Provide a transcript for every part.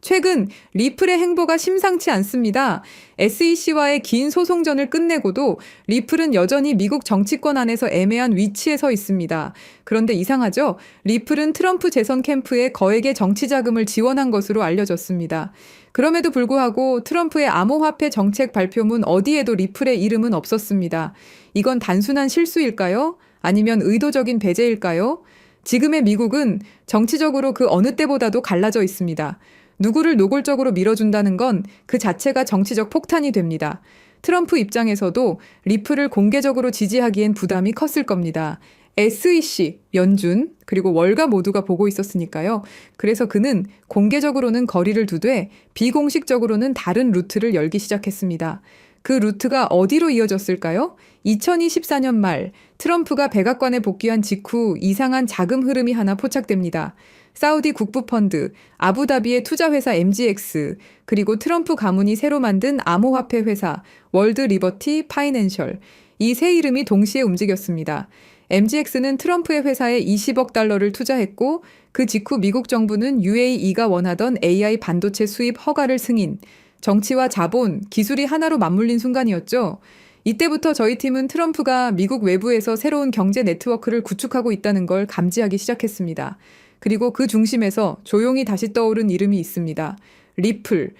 최근 리플의 행보가 심상치 않습니다. SEC와의 긴 소송전을 끝내고도 리플은 여전히 미국 정치권 안에서 애매한 위치에 서 있습니다. 그런데 이상하죠? 리플은 트럼프 재선 캠프에 거액의 정치 자금을 지원한 것으로 알려졌습니다. 그럼에도 불구하고 트럼프의 암호화폐 정책 발표문 어디에도 리플의 이름은 없었습니다. 이건 단순한 실수일까요? 아니면 의도적인 배제일까요? 지금의 미국은 정치적으로 그 어느 때보다도 갈라져 있습니다. 누구를 노골적으로 밀어준다는 건 그 자체가 정치적 폭탄이 됩니다. 트럼프 입장에서도 리플을 공개적으로 지지하기엔 부담이 컸을 겁니다. SEC, 연준, 그리고 월가 모두가 보고 있었으니까요. 그래서 그는 공개적으로는 거리를 두되 비공식적으로는 다른 루트를 열기 시작했습니다. 그 루트가 어디로 이어졌을까요? 2024년 말 트럼프가 백악관에 복귀한 직후 이상한 자금 흐름이 하나 포착됩니다. 사우디 국부펀드, 아부다비의 투자회사 MGX, 그리고 트럼프 가문이 새로 만든 암호화폐 회사 월드 리버티 파이낸셜 이 세 이름이 동시에 움직였습니다. MGX는 트럼프의 회사에 20억 달러를 투자했고 그 직후 미국 정부는 UAE가 원하던 AI 반도체 수입 허가를 승인, 정치와 자본, 기술이 하나로 맞물린 순간이었죠. 이때부터 저희 팀은 트럼프가 미국 외부에서 새로운 경제 네트워크를 구축하고 있다는 걸 감지하기 시작했습니다. 그리고 그 중심에서 조용히 다시 떠오른 이름이 있습니다. 리플.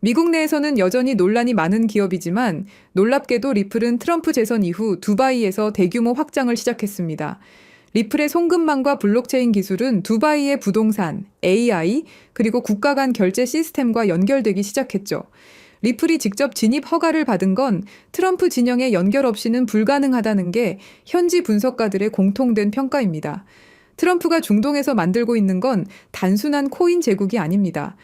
미국 내에서는 여전히 논란이 많은 기업이지만 놀랍게도 리플은 트럼프 재선 이후 두바이에서 대규모 확장을 시작했습니다. 리플의 송금망과 블록체인 기술은 두바이의 부동산, AI, 그리고 국가 간 결제 시스템과 연결되기 시작했죠. 리플이 직접 진입 허가를 받은 건 트럼프 진영에 연결 없이는 불가능하다는 게 현지 분석가들의 공통된 평가입니다. 트럼프가 중동에서 만들고 있는 건 단순한 코인 제국이 아닙니다.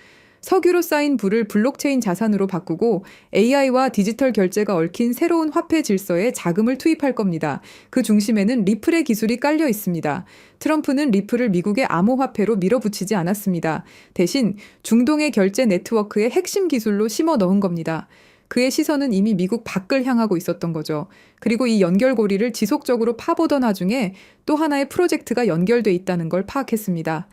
석유로 쌓인 불을 블록체인 자산으로 바꾸고 AI와 디지털 결제가 얽힌 새로운 화폐 질서에 자금을 투입할 겁니다. 그 중심에는 리플의 기술이 깔려 있습니다. 트럼프는 리플을 미국의 암호화폐로 밀어붙이지 않았습니다. 대신 중동의 결제 네트워크의 핵심 기술로 심어 넣은 겁니다. 그의 시선은 이미 미국 밖을 향하고 있었던 거죠. 그리고 이 연결고리를 지속적으로 파보던 와중에 또 하나의 프로젝트가 연결돼 있다는 걸 파악했습니다.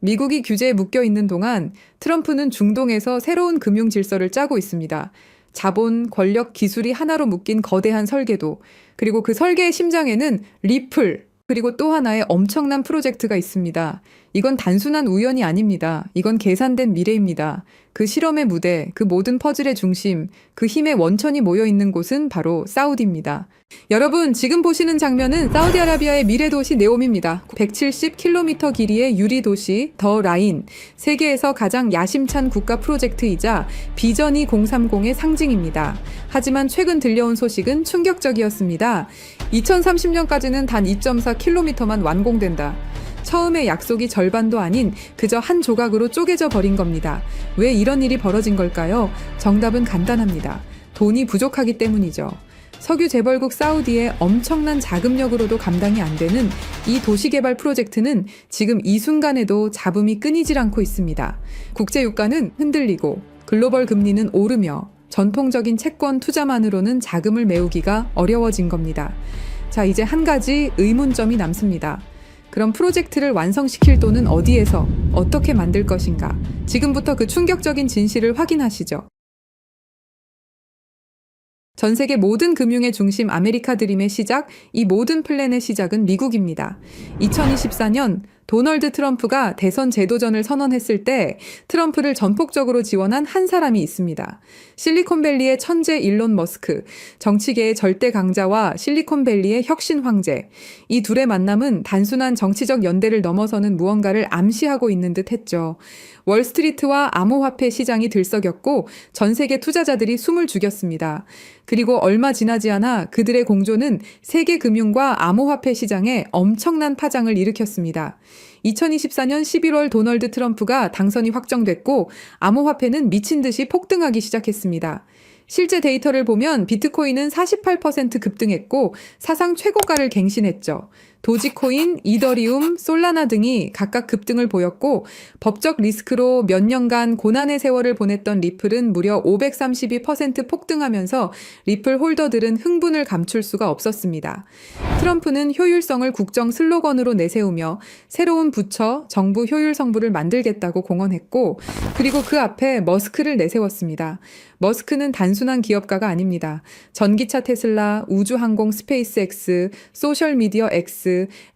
미국이 규제에 묶여 있는 동안 트럼프는 중동에서 새로운 금융 질서를 짜고 있습니다. 자본, 권력, 기술이 하나로 묶인 거대한 설계도, 그리고 그 설계의 심장에는 리플, 그리고 또 하나의 엄청난 프로젝트가 있습니다. 이건 단순한 우연이 아닙니다. 이건 계산된 미래입니다. 그 실험의 무대, 그 모든 퍼즐의 중심, 그 힘의 원천이 모여 있는 곳은 바로 사우디입니다. 여러분, 지금 보시는 장면은 사우디아라비아의 미래 도시 네옴입니다. 170km 길이의 유리 도시 더 라인, 세계에서 가장 야심찬 국가 프로젝트이자 비전이 030의 상징입니다. 하지만 최근 들려온 소식은 충격적이었습니다. 2030년까지는 단 2.4km만 완공된다. 처음의 약속이 절반도 아닌 그저 한 조각으로 쪼개져 버린 겁니다. 왜 이런 일이 벌어진 걸까요? 정답은 간단합니다. 돈이 부족하기 때문이죠. 석유 재벌국 사우디의 엄청난 자금력으로도 감당이 안 되는 이 도시개발 프로젝트는 지금 이 순간에도 잡음이 끊이질 않고 있습니다. 국제 유가는 흔들리고 글로벌 금리는 오르며 전통적인 채권 투자만으로는 자금을 메우기가 어려워진 겁니다. 자, 이제 한 가지 의문점이 남습니다. 그럼 프로젝트를 완성시킬 돈은 어디에서 어떻게 만들 것인가? 지금부터 그 충격적인 진실을 확인하시죠. 전 세계 모든 금융의 중심 아메리카 드림의 시작, 이 모든 플랜의 시작은 미국입니다. 2024년 도널드 트럼프가 대선 제도전을 선언했을 때 트럼프를 전폭적으로 지원한 한 사람이 있습니다. 실리콘밸리의 천재 일론 머스크, 정치계의 절대 강자와 실리콘밸리의 혁신 황제. 이 둘의 만남은 단순한 정치적 연대를 넘어서는 무언가를 암시하고 있는 듯 했죠. 월스트리트와 암호화폐 시장이 들썩였고 전 세계 투자자들이 숨을 죽였습니다. 그리고 얼마 지나지 않아 그들의 공조는 세계 금융과 암호화폐 시장에 엄청난 파장을 일으켰습니다. 2024년 11월 도널드 트럼프가 당선이 확정됐고 암호화폐는 미친 듯이 폭등하기 시작했습니다. 실제 데이터를 보면 비트코인은 48% 급등했고 사상 최고가를 갱신했죠. 도지코인, 이더리움, 솔라나 등이 각각 급등을 보였고 법적 리스크로 몇 년간 고난의 세월을 보냈던 리플은 무려 532% 폭등하면서 리플 홀더들은 흥분을 감출 수가 없었습니다. 트럼프는 효율성을 국정 슬로건으로 내세우며 새로운 부처, 정부 효율 성부를 만들겠다고 공언했고 그리고 그 앞에 머스크를 내세웠습니다. 머스크는 단순한 기업가가 아닙니다. 전기차 테슬라, 우주항공 스페이스X, 소셜미디어 X,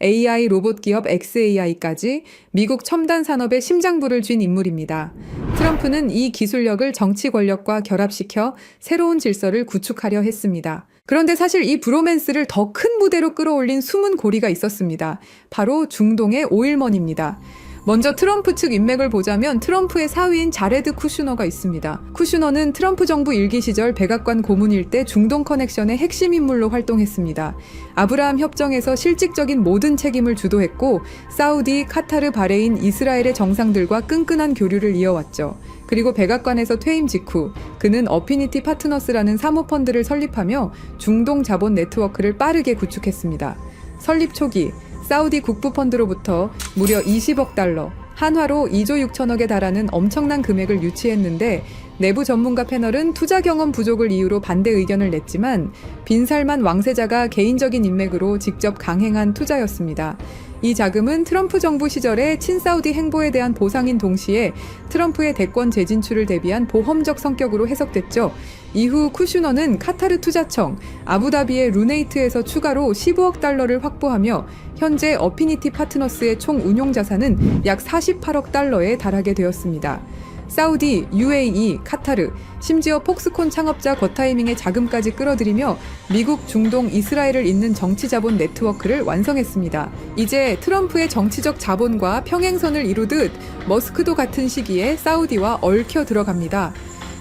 AI 로봇 기업 XAI까지 미국 첨단 산업의 심장부를 쥔 인물입니다. 트럼프는 이 기술력을 정치 권력과 결합시켜 새로운 질서를 구축하려 했습니다. 그런데 사실 이 브로맨스를 더 큰 무대로 끌어올린 숨은 고리가 있었습니다. 바로 중동의 오일먼입니다. 먼저 트럼프 측 인맥을 보자면 트럼프의 사위인 자레드 쿠슈너가 있습니다. 쿠슈너는 트럼프 정부 일기 시절 백악관 고문일 때 중동 커넥션의 핵심 인물로 활동했습니다. 아브라함 협정에서 실질적인 모든 책임을 주도했고 사우디, 카타르, 바레인, 이스라엘의 정상들과 끈끈한 교류를 이어왔죠. 그리고 백악관에서 퇴임 직후 그는 어피니티 파트너스라는 사모펀드를 설립하며 중동 자본 네트워크를 빠르게 구축했습니다. 설립 초기 사우디 국부펀드로부터 무려 20억 달러, 한화로 2조 6천억에 달하는 엄청난 금액을 유치했는데 내부 전문가 패널은 투자 경험 부족을 이유로 반대 의견을 냈지만 빈살만 왕세자가 개인적인 인맥으로 직접 강행한 투자였습니다. 이 자금은 트럼프 정부 시절의 친사우디 행보에 대한 보상인 동시에 트럼프의 대권 재진출을 대비한 보험적 성격으로 해석됐죠. 이후 쿠슈너는 카타르 투자청, 아부다비의 루네이트에서 추가로 15억 달러를 확보하며 현재 어피니티 파트너스의 총 운용 자산은 약 48억 달러에 달하게 되었습니다. 사우디, UAE, 카타르, 심지어 폭스콘 창업자 거타이밍의 자금까지 끌어들이며 미국, 중동, 이스라엘을 잇는 정치 자본 네트워크를 완성했습니다. 이제 트럼프의 정치적 자본과 평행선을 이루듯 머스크도 같은 시기에 사우디와 얽혀 들어갑니다.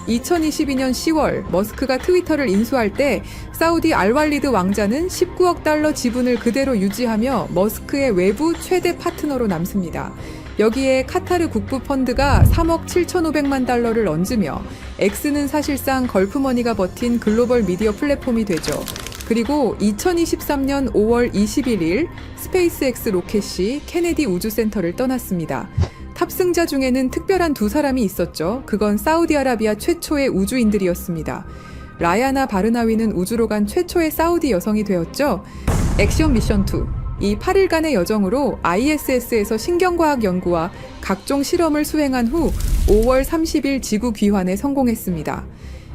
2022년 10월 머스크가 트위터를 인수할 때 사우디 알왈리드 왕자는 19억 달러 지분을 그대로 유지하며 머스크의 외부 최대 파트너로 남습니다. 여기에 카타르 국부 펀드가 3억 7,500만 달러를 얹으며 X는 사실상 걸프머니가 버틴 글로벌 미디어 플랫폼이 되죠. 그리고 2023년 5월 21일 스페이스X 로켓이 케네디 우주센터를 떠났습니다. 탑승자 중에는 특별한 두 사람이 있었죠. 그건 사우디아라비아 최초의 우주인들이었습니다. 라야나 바르나위는 우주로 간 최초의 사우디 여성이 되었죠. 액션 미션 2. 이 8일간의 여정으로 ISS에서 신경과학 연구와 각종 실험을 수행한 후 5월 30일 지구 귀환에 성공했습니다.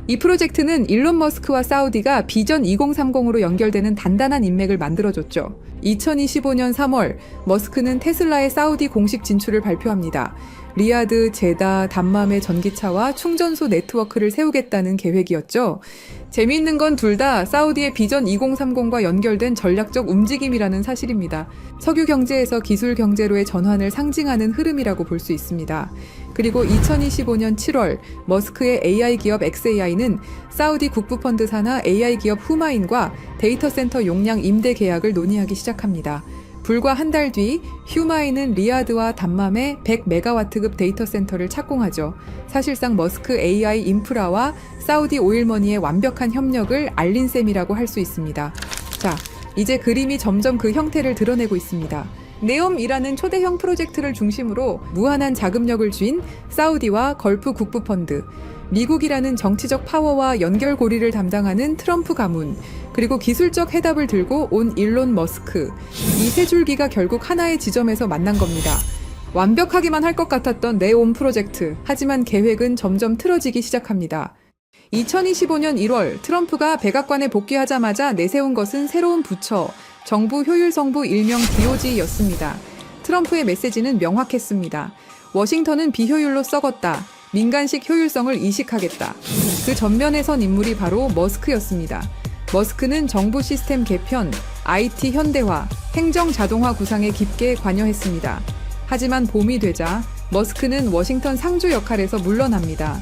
이 프로젝트는 일론 머스크와 사우디가 비전 2030으로 연결되는 단단한 인맥을 만들어줬죠. 2025년 3월, 머스크는 테슬라의 사우디 공식 진출을 발표합니다. 리아드, 제다, 담맘의 전기차와 충전소 네트워크를 세우겠다는 계획이었죠. 재미있는 건 둘 다 사우디의 비전 2030과 연결된 전략적 움직임이라는 사실입니다. 석유 경제에서 기술 경제로의 전환을 상징하는 흐름이라고 볼 수 있습니다. 그리고 2025년 7월 머스크의 AI 기업 XAI는 사우디 국부 펀드 산하 AI 기업 후마인과 데이터 센터 용량 임대 계약을 논의하기 시작합니다. 불과 한 달 뒤 휴마인은 리아드와 담맘에 100메가와트급 데이터 센터를 착공하죠. 사실상 머스크 AI 인프라와 사우디 오일머니의 완벽한 협력을 알린 셈이라고 할 수 있습니다. 자, 이제 그림이 점점 그 형태를 드러내고 있습니다. 네옴이라는 초대형 프로젝트를 중심으로 무한한 자금력을 쥔 사우디와 걸프 국부펀드, 미국이라는 정치적 파워와 연결고리를 담당하는 트럼프 가문, 그리고 기술적 해답을 들고 온 일론 머스크. 이 세 줄기가 결국 하나의 지점에서 만난 겁니다. 완벽하기만 할 것 같았던 네옴 프로젝트. 하지만 계획은 점점 틀어지기 시작합니다. 2025년 1월 트럼프가 백악관에 복귀하자마자 내세운 것은 새로운 부처, 정부 효율성부 일명 DOG였습니다. 트럼프의 메시지는 명확했습니다. 워싱턴은 비효율로 썩었다. 민간식 효율성을 이식하겠다. 그 전면에 선 인물이 바로 머스크였습니다. 머스크는 정부 시스템 개편, IT 현대화, 행정 자동화 구상에 깊게 관여했습니다. 하지만 봄이 되자 머스크는 워싱턴 상주 역할에서 물러납니다.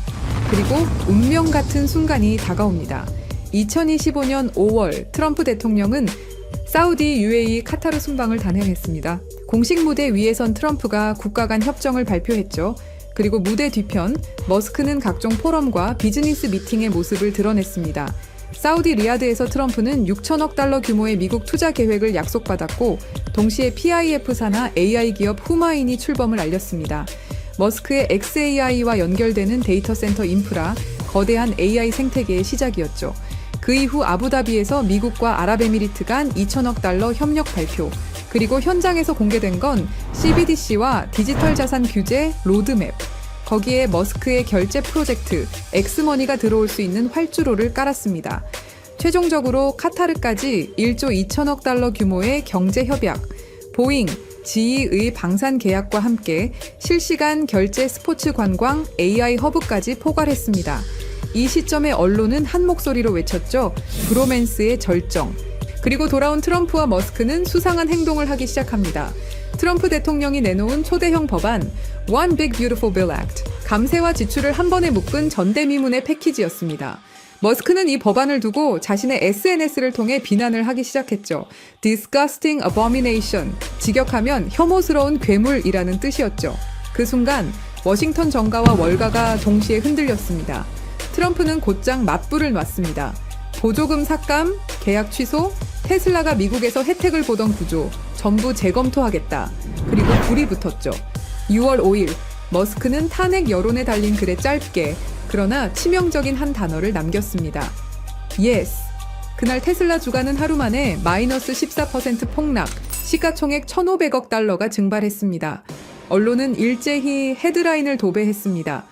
그리고 운명 같은 순간이 다가옵니다. 2025년 5월 트럼프 대통령은 사우디, UAE, 카타르 순방을 단행했습니다. 공식 무대 위에 선 트럼프가 국가 간 협정을 발표했죠. 그리고 무대 뒤편 머스크는 각종 포럼과 비즈니스 미팅의 모습을 드러냈습니다. 사우디 리야드에서 트럼프는 6천억 달러 규모의 미국 투자 계획을 약속받았고 동시에 PIF사나 AI 기업 후마인이 출범을 알렸습니다. 머스크의 XAI와 연결되는 데이터 센터 인프라, 거대한 AI 생태계의 시작이었죠. 그 이후 아부다비에서 미국과 아랍에미리트 간 2천억 달러 협력 발표, 그리고 현장에서 공개된 건 CBDC와 디지털 자산 규제 로드맵, 거기에 머스크의 결제 프로젝트 엑스머니가 들어올 수 있는 활주로를 깔았습니다. 최종적으로 카타르까지 1조 2천억 달러 규모의 경제 협약, 보잉, 지이의 방산 계약과 함께 실시간 결제 스포츠 관광 AI 허브까지 포괄했습니다. 이 시점에 언론은 한 목소리로 외쳤죠. 브로맨스의 절정. 그리고 돌아온 트럼프와 머스크는 수상한 행동을 하기 시작합니다. 트럼프 대통령이 내놓은 초대형 법안 One Big Beautiful Bill Act 감세와 지출을 한 번에 묶은 전대미문의 패키지였습니다. 머스크는 이 법안을 두고 자신의 SNS를 통해 비난을 하기 시작했죠. Disgusting abomination. 직역하면 혐오스러운 괴물이라는 뜻이었죠. 그 순간 워싱턴 정가와 월가가 동시에 흔들렸습니다. 트럼프는 곧장 맞불을 놨습니다. 보조금 삭감, 계약 취소, 테슬라가 미국에서 혜택을 보던 구조 전부 재검토하겠다. 그리고 불이 붙었죠. 6월 5일 머스크는 탄핵 여론에 달린 글에 짧게 그러나 치명적인 한 단어를 남겼습니다. Yes. 그날 테슬라 주가는 하루 만에 마이너스 14% 폭락, 시가총액 1,500억 달러가 증발했습니다. 언론은 일제히 헤드라인을 도배했습니다.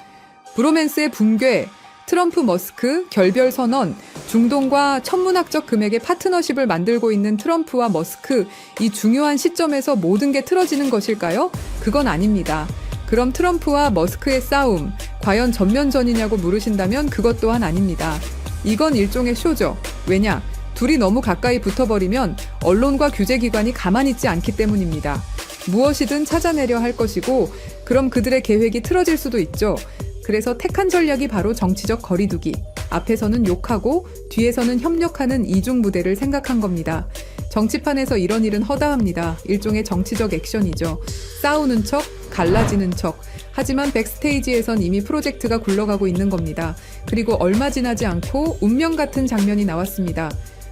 브로맨스의 붕괴, 트럼프 머스크 결별 선언, 중동과 천문학적 금액의 파트너십을 만들고 있는 트럼프와 머스크 이 중요한 시점에서 모든 게 틀어지는 것일까요? 그건 아닙니다. 그럼 트럼프와 머스크의 싸움 과연 전면전이냐고 물으신다면 그것 또한 아닙니다. 이건 일종의 쇼죠. 왜냐? 둘이 너무 가까이 붙어버리면 언론과 규제기관이 가만히 있지 않기 때문입니다. 무엇이든 찾아내려 할 것이고, 그럼 그들의 계획이 틀어질 수도 있죠. 그래서 택한 전략이 바로 정치적 거리두기. 앞에서는 욕하고 뒤에서는 협력하는 이중 무대를 생각한 겁니다. 정치판에서 이런 일은 허다합니다. 일종의 정치적 액션이죠. 싸우는 척, 갈라지는 척. 하지만 백스테이지에선 이미 프로젝트가 굴러가고 있는 겁니다. 그리고 얼마 지나지 않고 운명 같은 장면이 나왔습니다.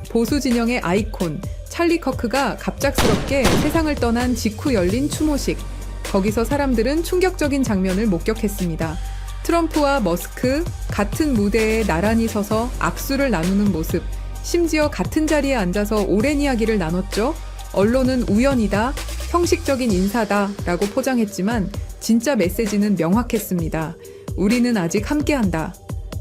보수 진영의 아이콘, 찰리 커크가 갑작스럽게 세상을 떠난 직후 열린 추모식. 거기서 사람들은 충격적인 장면을 목격했습니다. 트럼프와 머스크 같은 무대에 나란히 서서 악수를 나누는 모습, 심지어 같은 자리에 앉아서 오랜 이야기를 나눴죠. 언론은 우연이다, 형식적인 인사다 라고 포장했지만 진짜 메시지는 명확했습니다. 우리는 아직 함께한다.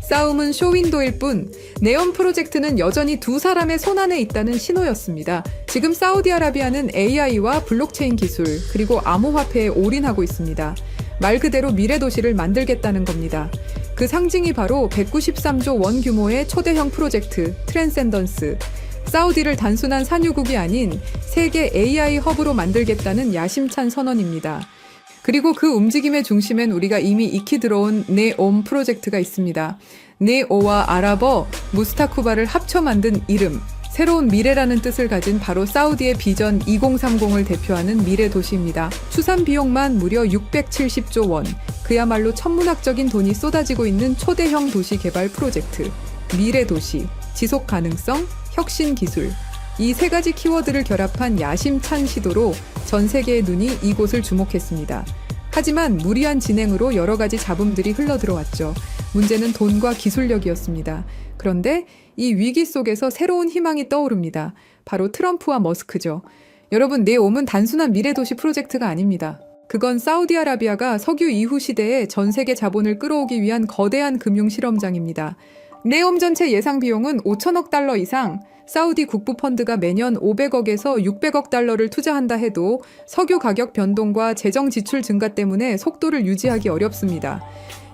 싸움은 쇼윈도일 뿐 네온 프로젝트는 여전히 두 사람의 손안에 있다는 신호였습니다. 지금 사우디아라비아는 AI와 블록체인 기술 그리고 암호화폐에 올인하고 있습니다. 말 그대로 미래 도시를 만들겠다는 겁니다. 그 상징이 바로 193조 원 규모의 초대형 프로젝트 트랜센던스. 사우디를 단순한 산유국이 아닌 세계 AI 허브로 만들겠다는 야심찬 선언입니다. 그리고 그 움직임의 중심엔 우리가 이미 익히 들어온 네옴 프로젝트가 있습니다. 네오와 아랍어 무스타쿠바를 합쳐 만든 이름. 새로운 미래라는 뜻을 가진 바로 사우디의 비전 2030을 대표하는 미래 도시입니다. 추산 비용만 무려 670조 원. 그야말로 천문학적인 돈이 쏟아지고 있는 초대형 도시 개발 프로젝트. 미래 도시, 지속 가능성, 혁신 기술. 이 세 가지 키워드를 결합한 야심찬 시도로 전 세계의 눈이 이곳을 주목했습니다. 하지만 무리한 진행으로 여러 가지 잡음들이 흘러 들어왔죠. 문제는 돈과 기술력이었습니다. 그런데 이 위기 속에서 새로운 희망이 떠오릅니다. 바로 트럼프와 머스크죠. 여러분, 네옴은 단순한 미래도시 프로젝트가 아닙니다. 그건 사우디아라비아가 석유 이후 시대에 전 세계 자본을 끌어오기 위한 거대한 금융 실험장입니다. 네옴 전체 예상 비용은 5천억 달러 이상, 사우디 국부 펀드가 매년 500억에서 600억 달러를 투자한다 해도 석유 가격 변동과 재정 지출 증가 때문에 속도를 유지하기 어렵습니다.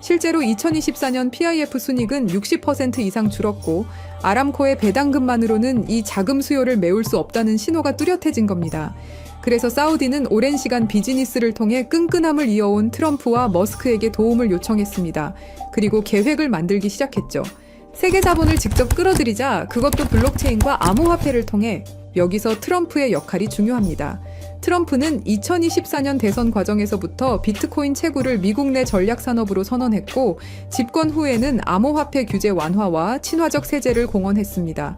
실제로 2024년 PIF 순익은 60% 이상 줄었고 아람코의 배당금만으로는 이 자금 수요를 메울 수 없다는 신호가 뚜렷해진 겁니다. 그래서 사우디는 오랜 시간 비즈니스를 통해 끈끈함을 이어온 트럼프와 머스크에게 도움을 요청했습니다. 그리고 계획을 만들기 시작했죠. 세계 자본을 직접 끌어들이자 그것도 블록체인과 암호화폐를 통해 여기서 트럼프의 역할이 중요합니다. 트럼프는 2024년 대선 과정에서부터 비트코인 채굴을 미국 내 전략 산업으로 선언했고 집권 후에는 암호화폐 규제 완화와 친화적 세제를 공언했습니다.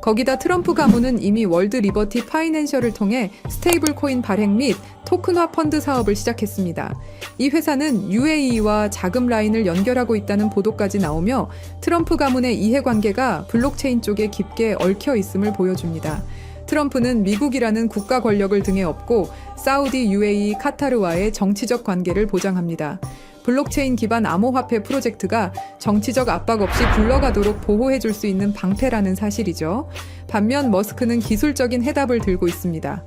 거기다 트럼프 가문은 이미 월드 리버티 파이낸셜을 통해 스테이블 코인 발행 및 토큰화 펀드 사업을 시작했습니다. 이 회사는 UAE와 자금 라인을 연결하고 있다는 보도까지 나오며 트럼프 가문의 이해관계가 블록체인 쪽에 깊게 얽혀 있음을 보여줍니다. 트럼프는 미국이라는 국가 권력을 등에 업고 사우디, UAE, 카타르와의 정치적 관계를 보장합니다. 블록체인 기반 암호화폐 프로젝트가 정치적 압박 없이 굴러가도록 보호해 줄 수 있는 방패라는 사실이죠. 반면 머스크는 기술적인 해답을 들고 있습니다.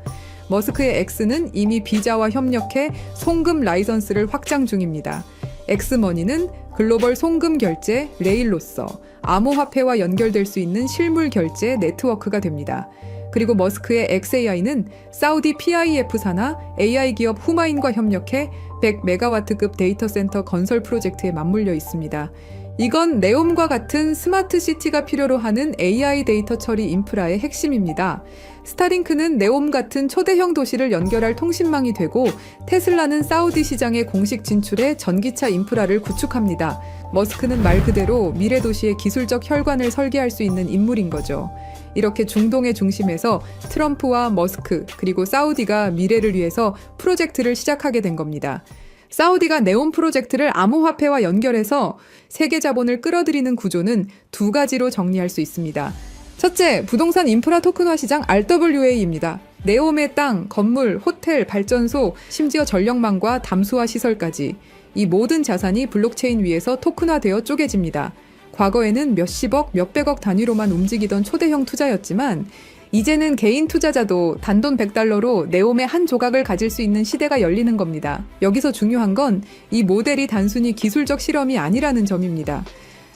머스크의 X는 이미 비자와 협력해 송금 라이선스를 확장 중입니다. 엑스머니는 글로벌 송금 결제 레일로서 암호화폐와 연결될 수 있는 실물 결제 네트워크가 됩니다. 그리고 머스크의 XAI는 사우디 PIF 산하 AI 기업 후마인과 협력해 100메가와트급 데이터 센터 건설 프로젝트에 맞물려 있습니다. 이건 네옴과 같은 스마트 시티가 필요로 하는 AI 데이터 처리 인프라의 핵심입니다. 스타링크는 네옴 같은 초대형 도시를 연결할 통신망이 되고 테슬라는 사우디 시장의 공식 진출에 전기차 인프라를 구축합니다. 머스크는 말 그대로 미래 도시의 기술적 혈관을 설계할 수 있는 인물인 거죠. 이렇게 중동의 중심에서 트럼프와 머스크 그리고 사우디가 미래를 위해서 프로젝트를 시작하게 된 겁니다. 사우디가 네온 프로젝트를 암호화폐와 연결해서 세계 자본을 끌어들이는 구조는 두 가지로 정리할 수 있습니다. 첫째, 부동산 인프라 토큰화 시장 RWA입니다. 네옴의 땅, 건물, 호텔, 발전소, 심지어 전력망과 담수화 시설까지 이 모든 자산이 블록체인 위에서 토큰화되어 쪼개집니다. 과거에는 몇십억, 몇백억 단위로만 움직이던 초대형 투자였지만 이제는 개인 투자자도 단돈 100달러로 네옴의 한 조각을 가질 수 있는 시대가 열리는 겁니다. 여기서 중요한 건 이 모델이 단순히 기술적 실험이 아니라는 점입니다.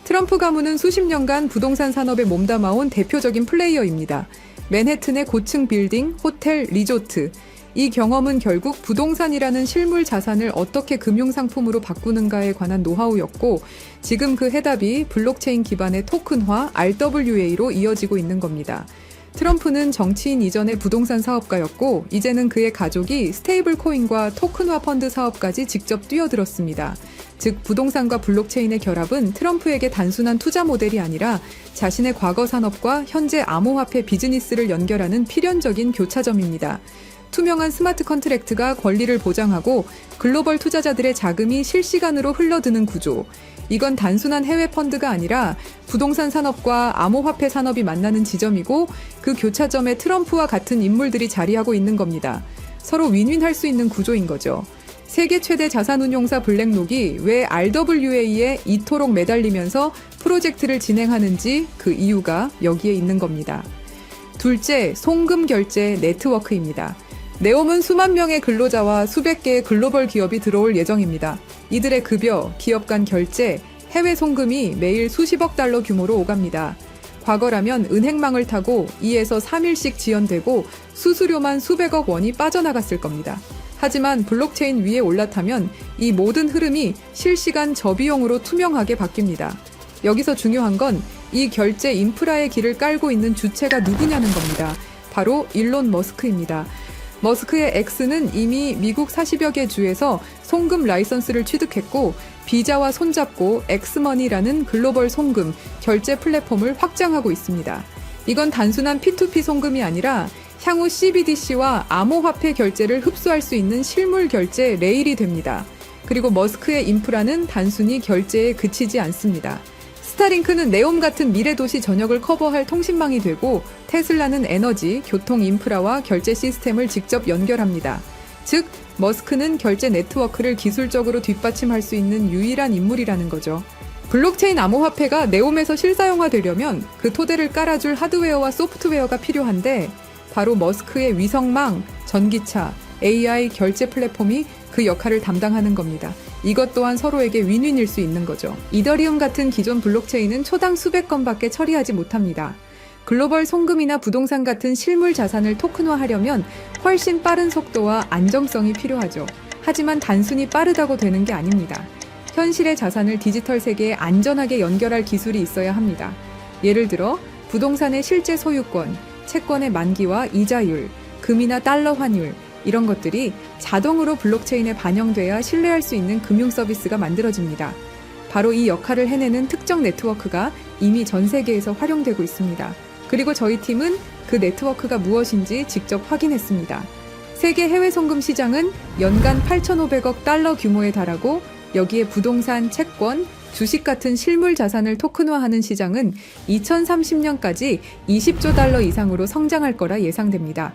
트럼프 가문은 수십 년간 부동산 산업에 몸담아온 대표적인 플레이어입니다. 맨해튼의 고층 빌딩, 호텔, 리조트. 이 경험은 결국 부동산이라는 실물 자산을 어떻게 금융 상품으로 바꾸는가에 관한 노하우였고 지금 그 해답이 블록체인 기반의 토큰화 RWA로 이어지고 있는 겁니다. 트럼프는 정치인 이전의 부동산 사업가였고 이제는 그의 가족이 스테이블 코인과 토큰화 펀드 사업까지 직접 뛰어들었습니다. 즉 부동산과 블록체인의 결합은 트럼프에게 단순한 투자 모델이 아니라 자신의 과거 산업과 현재 암호화폐 비즈니스를 연결하는 필연적인 교차점입니다. 투명한 스마트 컨트랙트가 권리를 보장하고 글로벌 투자자들의 자금이 실시간으로 흘러드는 구조. 이건 단순한 해외 펀드가 아니라 부동산 산업과 암호화폐 산업이 만나는 지점이고 그 교차점에 트럼프와 같은 인물들이 자리하고 있는 겁니다. 서로 윈윈할 수 있는 구조인 거죠. 세계 최대 자산운용사 블랙록이 왜 RWA에 이토록 매달리면서 프로젝트를 진행하는지 그 이유가 여기에 있는 겁니다. 둘째, 송금 결제 네트워크입니다. 네옴은 수만 명의 근로자와 수백 개의 글로벌 기업이 들어올 예정입니다. 이들의 급여, 기업 간 결제, 해외 송금이 매일 수십억 달러 규모로 오갑니다. 과거라면 은행망을 타고 2에서 3일씩 지연되고 수수료만 수백억 원이 빠져나갔을 겁니다. 하지만 블록체인 위에 올라타면 이 모든 흐름이 실시간 저비용으로 투명하게 바뀝니다. 여기서 중요한 건 이 결제 인프라의 길을 깔고 있는 주체가 누구냐는 겁니다. 바로 일론 머스크입니다. 머스크의 X는 이미 미국 40여 개 주에서 송금 라이선스를 취득했고 비자와 손잡고 엑스머니라는 글로벌 송금 결제 플랫폼을 확장하고 있습니다. 이건 단순한 P2P 송금이 아니라 향후 CBDC와 암호화폐 결제를 흡수할 수 있는 실물 결제 레일이 됩니다. 그리고 머스크의 인프라는 단순히 결제에 그치지 않습니다. 스타링크는 네옴 같은 미래 도시 전역을 커버할 통신망이 되고 테슬라는 에너지, 교통 인프라와 결제 시스템을 직접 연결합니다. 즉, 머스크는 결제 네트워크를 기술적으로 뒷받침할 수 있는 유일한 인물이라는 거죠. 블록체인 암호화폐가 네옴에서 실사용화되려면 그 토대를 깔아줄 하드웨어와 소프트웨어가 필요한데 바로 머스크의 위성망, 전기차, AI 결제 플랫폼이 그 역할을 담당하는 겁니다. 이것 또한 서로에게 윈윈일 수 있는 거죠. 이더리움 같은 기존 블록체인은 초당 수백 건밖에 처리하지 못합니다. 글로벌 송금이나 부동산 같은 실물 자산을 토큰화하려면 훨씬 빠른 속도와 안정성이 필요하죠. 하지만 단순히 빠르다고 되는 게 아닙니다. 현실의 자산을 디지털 세계에 안전하게 연결할 기술이 있어야 합니다. 예를 들어 부동산의 실제 소유권, 채권의 만기와 이자율, 금이나 달러 환율, 이런 것들이 자동으로 블록체인에 반영돼야 신뢰할 수 있는 금융 서비스가 만들어집니다. 바로 이 역할을 해내는 특정 네트워크가 이미 전 세계에서 활용되고 있습니다. 그리고 저희 팀은 그 네트워크가 무엇인지 직접 확인했습니다. 세계 해외 송금 시장은 연간 8,500억 달러 규모에 달하고 여기에 부동산, 채권, 주식 같은 실물 자산을 토큰화하는 시장은 2030년까지 20조 달러 이상으로 성장할 거라 예상됩니다.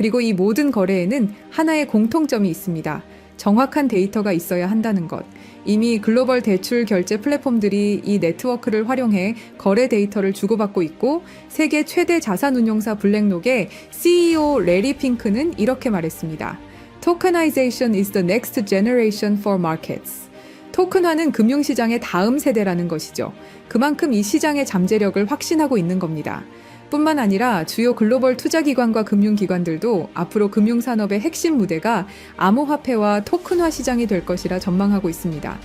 그리고 이 모든 거래에는 하나의 공통점이 있습니다. 정확한 데이터가 있어야 한다는 것. 이미 글로벌 대출 결제 플랫폼들이 이 네트워크를 활용해 거래 데이터를 주고받고 있고 세계 최대 자산 운용사 블랙록의 CEO 레리 핑크는 이렇게 말했습니다. Tokenization is the next generation for markets. 토큰화는 금융시장의 다음 세대라는 것이죠. 그만큼 이 시장의 잠재력을 확신하고 있는 겁니다. 뿐만 아니라 주요 글로벌 투자기관과 금융기관들도 앞으로 금융산업의 핵심 무대가 암호화폐와 토큰화 시장이 될 것이라 전망하고 있습니다.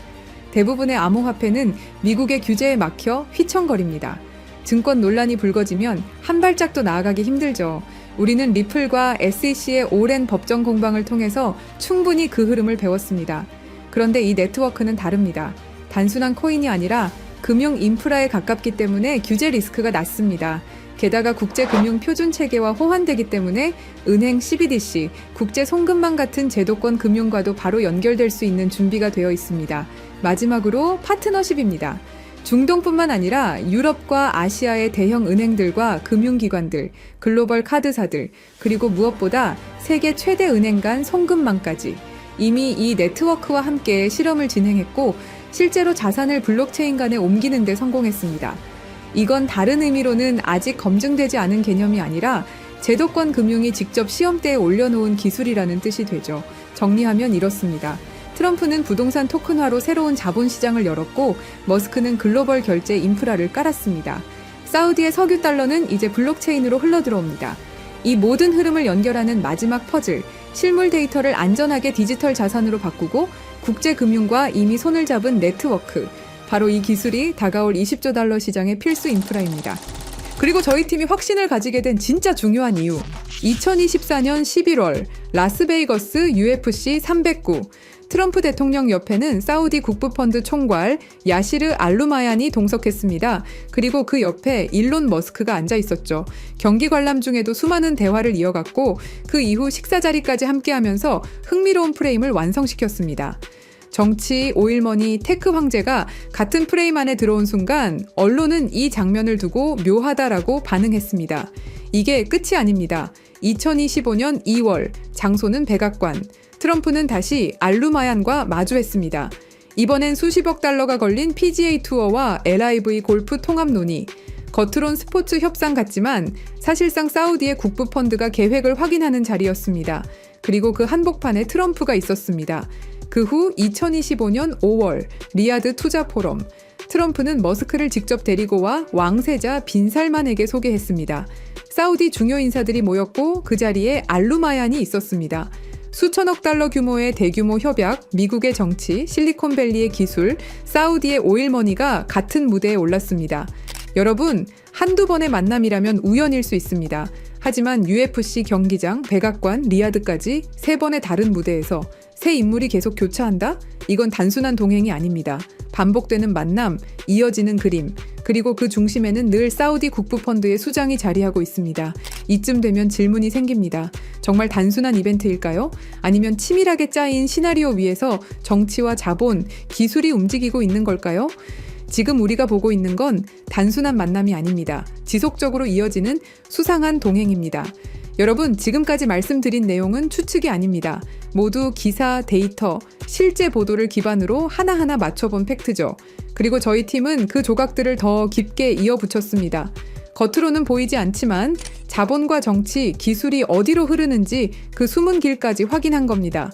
대부분의 암호화폐는 미국의 규제에 막혀 휘청거립니다. 증권 논란이 불거지면 한 발짝도 나아가기 힘들죠. 우리는 리플과 SEC의 오랜 법정 공방을 통해서 충분히 그 흐름을 배웠습니다. 그런데 이 네트워크는 다릅니다. 단순한 코인이 아니라 금융 인프라에 가깝기 때문에 규제 리스크가 낮습니다. 게다가 국제 금융 표준 체계와 호환되기 때문에 은행 CBDC, 국제 송금망 같은 제도권 금융과도 바로 연결될 수 있는 준비가 되어 있습니다. 마지막으로 파트너십입니다. 중동뿐만 아니라 유럽과 아시아의 대형 은행들과 금융기관들, 글로벌 카드사들, 그리고 무엇보다 세계 최대 은행 간 송금망까지 이미 이 네트워크와 함께 실험을 진행했고 실제로 자산을 블록체인 간에 옮기는 데 성공했습니다. 이건 다른 의미로는 아직 검증되지 않은 개념이 아니라 제도권 금융이 직접 시험대에 올려놓은 기술이라는 뜻이 되죠. 정리하면 이렇습니다. 트럼프는 부동산 토큰화로 새로운 자본 시장을 열었고 머스크는 글로벌 결제 인프라를 깔았습니다. 사우디의 석유 달러는 이제 블록체인으로 흘러들어옵니다. 이 모든 흐름을 연결하는 마지막 퍼즐, 실물 데이터를 안전하게 디지털 자산으로 바꾸고 국제 금융과 이미 손을 잡은 네트워크, 바로 이 기술이 다가올 20조 달러 시장의 필수 인프라입니다. 그리고 저희 팀이 확신을 가지게 된 진짜 중요한 이유. 2024년 11월 라스베이거스 UFC 309 트럼프 대통령 옆에는 사우디 국부펀드 총괄 야시르 알루마얀이 동석했습니다. 그리고 그 옆에 일론 머스크가 앉아 있었죠. 경기 관람 중에도 수많은 대화를 이어갔고 그 이후 식사 자리까지 함께하면서 흥미로운 프레임을 완성시켰습니다. 정치, 오일머니, 테크 황제가 같은 프레임 안에 들어온 순간 언론은 이 장면을 두고 묘하다라고 반응했습니다. 이게 끝이 아닙니다. 2025년 2월, 장소는 백악관. 트럼프는 다시 알루마얀과 마주했습니다. 이번엔 수십억 달러가 걸린 PGA 투어와 LIV 골프 통합 논의. 겉으론 스포츠 협상 같지만 사실상 사우디의 국부 펀드가 계획을 확인하는 자리였습니다. 그리고 그 한복판에 트럼프가 있었습니다. 그 후 2025년 5월 리아드 투자 포럼 트럼프는 머스크를 직접 데리고 와 왕세자 빈살만에게 소개했습니다. 사우디 중요 인사들이 모였고 그 자리에 알루마얀이 있었습니다. 수천억 달러 규모의 대규모 협약, 미국의 정치, 실리콘밸리의 기술, 사우디의 오일머니가 같은 무대에 올랐습니다. 여러분, 한두 번의 만남이라면 우연일 수 있습니다. 하지만 UFC 경기장, 백악관, 리아드까지 세 번의 다른 무대에서 새 인물이 계속 교차한다? 이건 단순한 동행이 아닙니다. 반복되는 만남, 이어지는 그림, 그리고 그 중심에는 늘 사우디 국부펀드의 수장이 자리하고 있습니다. 이쯤 되면 질문이 생깁니다. 정말 단순한 이벤트일까요? 아니면 치밀하게 짜인 시나리오 위에서 정치와 자본, 기술이 움직이고 있는 걸까요? 지금 우리가 보고 있는 건 단순한 만남이 아닙니다. 지속적으로 이어지는 수상한 동행입니다. 여러분, 지금까지 말씀드린 내용은 추측이 아닙니다. 모두 기사, 데이터, 실제 보도를 기반으로 하나하나 맞춰본 팩트죠. 그리고 저희 팀은 그 조각들을 더 깊게 이어붙였습니다. 겉으로는 보이지 않지만 자본과 정치, 기술이 어디로 흐르는지 그 숨은 길까지 확인한 겁니다.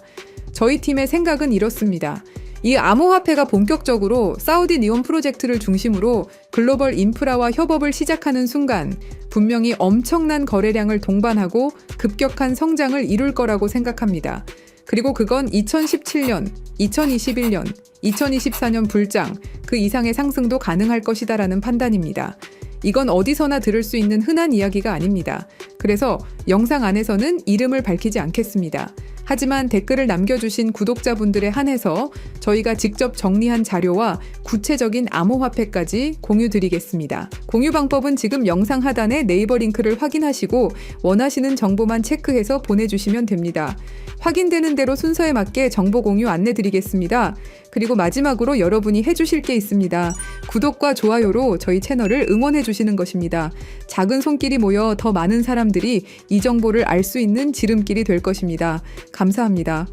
저희 팀의 생각은 이렇습니다. 이 암호화폐가 본격적으로 사우디 니온 프로젝트를 중심으로 글로벌 인프라와 협업을 시작하는 순간 분명히 엄청난 거래량을 동반하고 급격한 성장을 이룰 거라고 생각합니다. 그리고 그건 2017년, 2021년, 2024년 불장, 그 이상의 상승도 가능할 것이다라는 판단입니다. 이건 어디서나 들을 수 있는 흔한 이야기가 아닙니다. 그래서 영상 안에서는 이름을 밝히지 않겠습니다. 하지만 댓글을 남겨주신 구독자분들에 한해서 저희가 직접 정리한 자료와 구체적인 암호화폐까지 공유드리겠습니다. 공유 방법은 지금 영상 하단에 네이버 링크를 확인하시고 원하시는 정보만 체크해서 보내주시면 됩니다. 확인되는 대로 순서에 맞게 정보 공유 안내 드리겠습니다. 그리고 마지막으로 여러분이 해주실 게 있습니다. 구독과 좋아요로 저희 채널을 응원해 주시는 것입니다. 작은 손길이 모여 더 많은 사람들이 이 정보를 알 수 있는 지름길이 될 것입니다. 감사합니다.